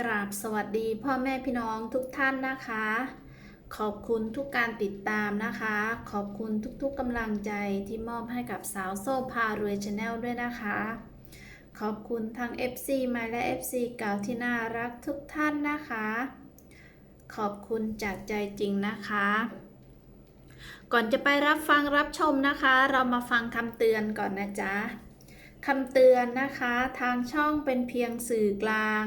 กราบสวัสดีพ่อแม่พี่น้องทุกท่านนะคะ ขอบคุณทุกการติดตามนะคะ ขอบคุณทุกๆกำลังใจที่มอบให้กับสาวโซ่พารวยชาแนลด้วยนะคะ ขอบคุณทั้ง FC ใหม่และ FC เก่าที่น่ารักทุกท่านนะคะ ขอบคุณจากใจจริงนะคะ ก่อนจะไปรับฟังรับชมนะคะ เรามาฟังคำเตือนก่อนนะจ๊ะคำเตือนนะคะทางช่องเป็นเพียงสื่อกลาง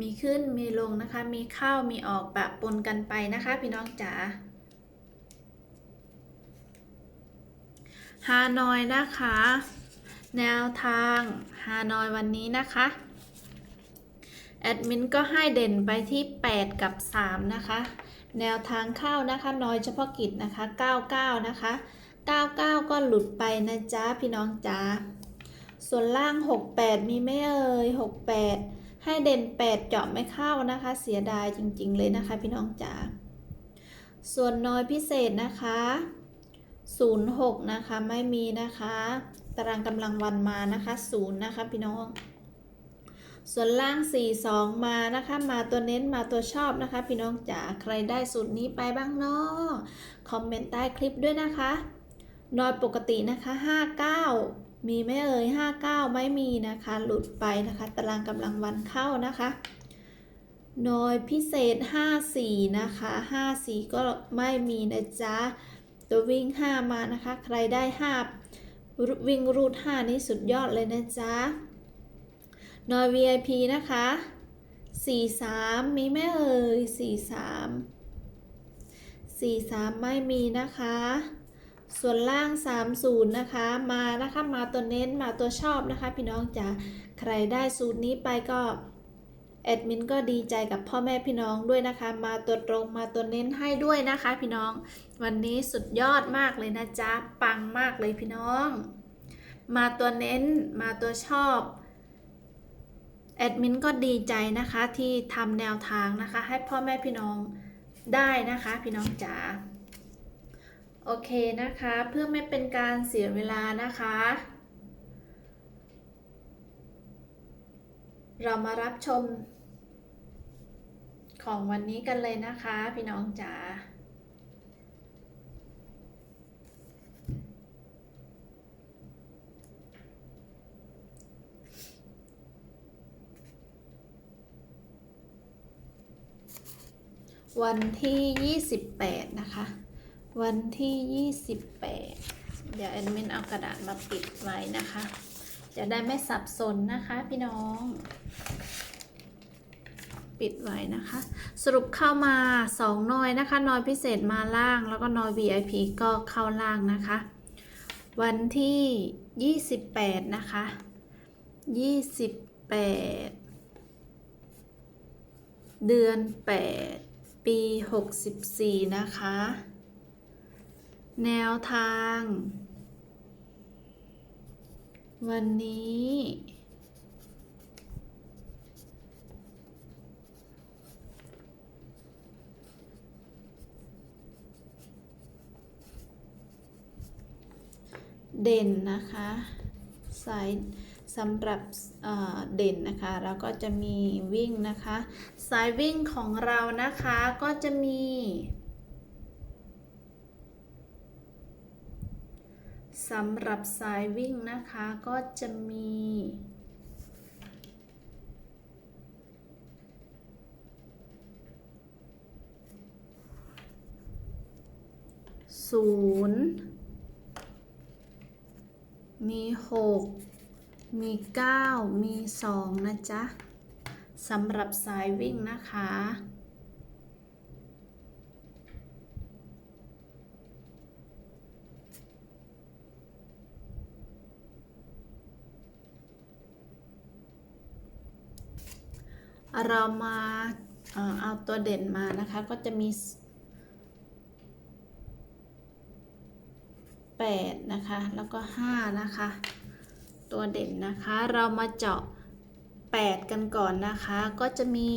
มีขึ้นมีลงนะคะ มีเข้ามีออกปะปนกันไปนะคะ พี่น้องจ๋าฮานอยนะคะ แนวทางฮานอยวันนี้นะคะ แอดมินก็ให้เด่นไปที่ 8 กับ 3 นะคะ แนวทางเข้านะคะน้อยเฉพาะกิจนะคะ 99 นะคะ 99 ก็หลุดไปนะจ๊ะพี่น้องจ๋าส่วนล่าง 68 มีไหม่เอ่ย68 ให้เด่น 8 เจาะไม่เข้านะคะ เสียดายจริงๆเลยนะคะพี่น้องจ๋าส่วนน้อยพิเศษนะคะ06นะคะไม่มีนะคะ ตารางกำลังวันมานะคะ0นะคะพี่น้อง ส่วนล่าง 4 2 มานะคะ มาตัวเน้นมาตัวชอบนะคะ พี่น้องจ๋าใครได้สูตรนี้ไปบ้างเนาะคอมเมนต์ใต้คลิปด้วยนะคะนอยปกตินะคะ 59 มีไหมเอ่ย59 ไม่มีนะคะ หลุดไปนะคะ ตารางกำลังวันเข้านะคะนอยพิเศษ 54 นะคะ 54 ก็ไม่มีนะจ๊ะ ตัววิ่ง 5 มานะคะ ใครได้ 5 วิ่งรูด 5 นี่สุดยอดเลยนะจ๊ะนอย VIP นะคะ 43 มีไหมเอ่ย 43 43 ไม่มีนะคะ ส่วนล่าง 30 นะคะ มานะคะ มาตัวเน้น มาตัวชอบนะคะ พี่น้องจ๋า ใครได้สูตรนี้ไปก็แอดมินก็ดีใจกับพ่อแม่พี่น้องด้วยนะคะ มาตัวตรงมาตัวเน้นให้ด้วยนะคะ พี่น้อง วันนี้สุดยอดมากเลยนะจ๊ะ ปังมากเลยพี่น้อง มาตัวเน้น มาตัวชอบแอดมินก็ดีใจนะคะที่ทำแนวทางนะคะ ให้พ่อแม่พี่น้องได้นะคะ พี่น้องจ๋า โอเคนะคะเพื่อไม่เป็นการเสียเวลานะคะ เรามารับชม ของวันนี้กันเลยนะคะ พี่น้องจ๋าวันที่ 28 นะคะ วันที่ 28 เดี๋ยวแอดมินเอากระดาษมาปิดไว้นะคะ จะได้ไม่สับสนนะคะพี่น้อง ปิดไว้นะคะ สรุปเข้ามา 2นอยนะคะนอยพิเศษมาล่าง แล้วก็นอย VIP ก็เข้าล่างนะคะ วันที่ 28 นะคะ 28 เดือน 8 ปี 64 นะคะ แนวทาง วันนี้ เด่นนะคะสายสำหรับเเด่นนะคะเราก็จะมีวิ่งนะคะ สายวิ่งของเรานะคะก็จะมี สำหรับสายวิ่งนะคะก็จะมี ศูนย์ มีหก มีเก้า มีสองนะจ๊ะ สำหรับสายวิ่งนะคะ เรามาเอาตัวเด่นมานะคะก็จะมี8นะคะแล้วก็5นะคะตัวเด่นนะคะเรามาเจาะ 8 กันก่อนนะคะก็จะมี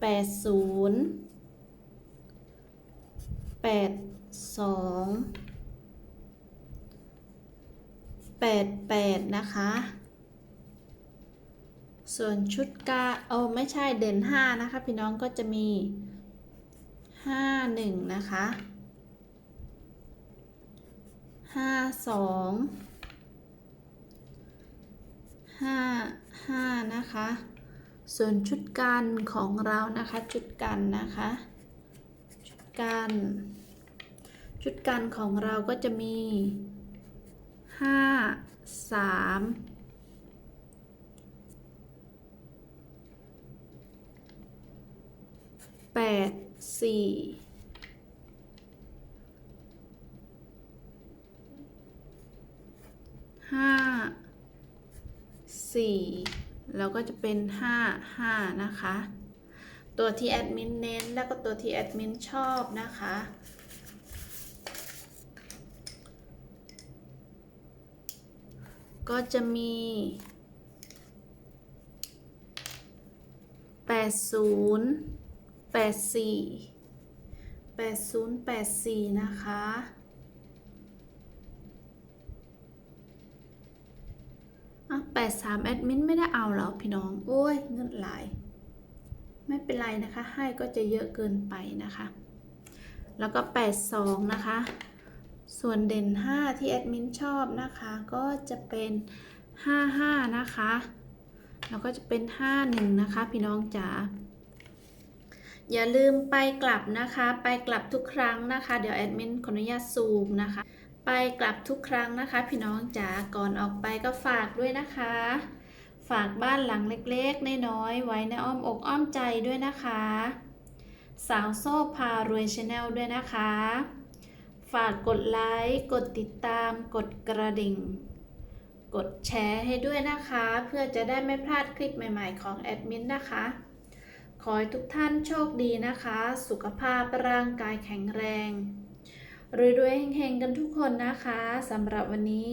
80 82 88 นะคะ ส่วนชุดกาโอ้ไม่ใช่เด่น 5 นะคะ พี่น้องก็จะมี 5 1 นะคะ 5 2 5 5 นะคะ ส่วนชุดกันของเรานะคะ ชุดกันนะคะ ชุดกัน ชุดกันของเราก็จะมี 5 3 แปดสี่ห้าสี่แล้วก็จะเป็นห้าห้านะคะ ตัวที่แอดมินเน้นแล้วก็ตัวที่แอดมินชอบนะคะก็จะมี 80 84 80 84 นะคะ อะ 83 แอดมินไม่ได้เอาแล้วพี่น้อง โอ้ย เงินหลาย ไม่เป็นไรนะคะ ให้ก็จะเยอะเกินไปนะคะ แล้วก็ 82 นะคะ ส่วนเด่น 5 ที่แอดมินชอบนะคะ ก็จะเป็น 55 นะคะ แล้วก็จะเป็น 51 นะคะ พี่น้องจ๋า อย่าลืมไปกลับนะคะ ไปกลับทุกครั้งนะคะ เดี๋ยวแอดมินขออนุญาตซูมนะคะ ไปกลับทุกครั้งนะคะ พี่น้องจ๋าก่อนออกไปก็ฝากด้วยนะคะ ฝากบ้านหลังเล็กๆน้อยๆไว้ในอ้อมอกอ้อมใจด้วยนะคะ สาวโซ่พารวยชาแนลด้วยนะคะ ฝากกดไลค์กดติดตามกดกระดิ่งกดแชร์ให้ด้วยนะคะ เพื่อจะได้ไม่พลาดคลิปใหม่ ๆ ของแอดมินนะคะ ขอให้ทุกท่านโชคดีนะคะ สุขภาพร่างกายแข็งแรงรวยๆเฮงๆกันทุกคนนะคะสำหรับวันนี้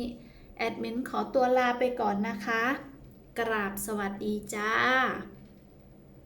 แอดมินขอตัวลาไปก่อนนะคะ กราบสวัสดีจ้า